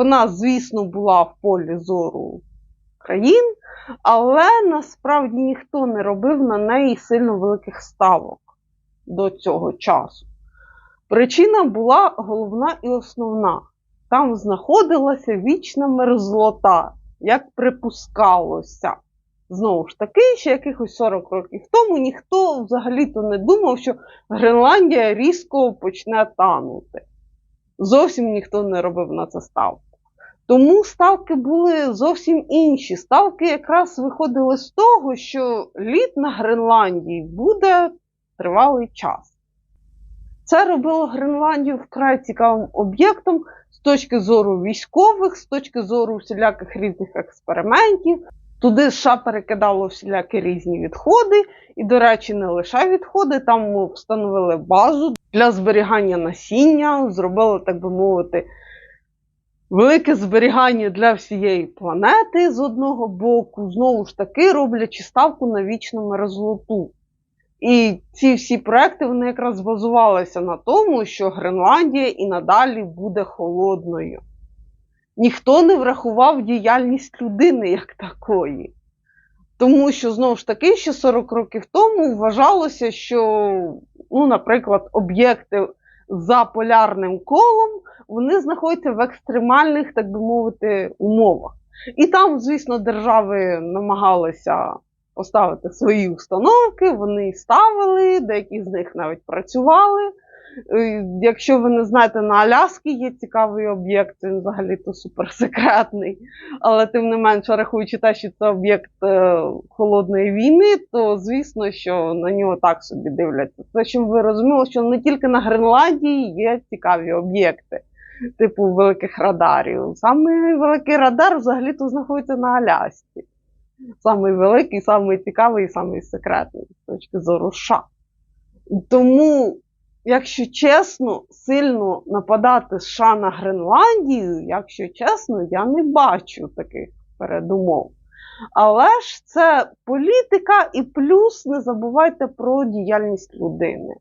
Вона, звісно, була в полі зору країн, але насправді ніхто не робив на неї сильно великих ставок до цього часу. Причина була головна і основна. Там знаходилася вічна мерзлота, як припускалося. Знову ж таки, ще якихось 40 років тому ніхто взагалі-то не думав, що Гренландія різко почне танути. Зовсім ніхто не робив на це ставку. Тому ставки були зовсім інші. Ставки якраз виходили з того, що лід на Гренландії буде тривалий час. Це робило Гренландію вкрай цікавим об'єктом з точки зору військових, з точки зору всіляких різних експериментів. Туди США перекидало всілякі різні відходи, і, до речі, не лише відходи, там встановили базу для зберігання насіння, зробили, так би мовити, велике зберігання для всієї планети з одного боку, знову ж таки, роблячи ставку на вічну мерзлоту. І ці всі проекти вони якраз базувалися на тому, що Гренландія і надалі буде холодною. Ніхто не врахував діяльність людини як такої. Тому що, знову ж таки, ще 40 років тому вважалося, що, ну, наприклад, об'єкти за полярним колом вони знаходяться в екстремальних, так би мовити, умовах. І там, звісно, держави намагалися поставити свої установки, вони ставили, деякі з них навіть працювали. Е, Якщо ви не знаєте, на Аляскі є цікавий об'єкт, він взагалі-то суперсекретний. Але тим не менше, рахуючи те, що це об'єкт е, холодної війни, то звісно, що на нього так собі дивляться. Це щоб ви розуміли, що не тільки на Гренландії є цікаві об'єкти, типу великих радарів. Самий великий радар взагалі-то знаходиться на Алясці. Самий великий, самий цікавий і самий секретний з точки зору США. Тому, якщо чесно, сильно нападати США на Гренландію, якщо чесно, я не бачу таких передумов. Але ж це політика, і плюс не забувайте про діяльність людини.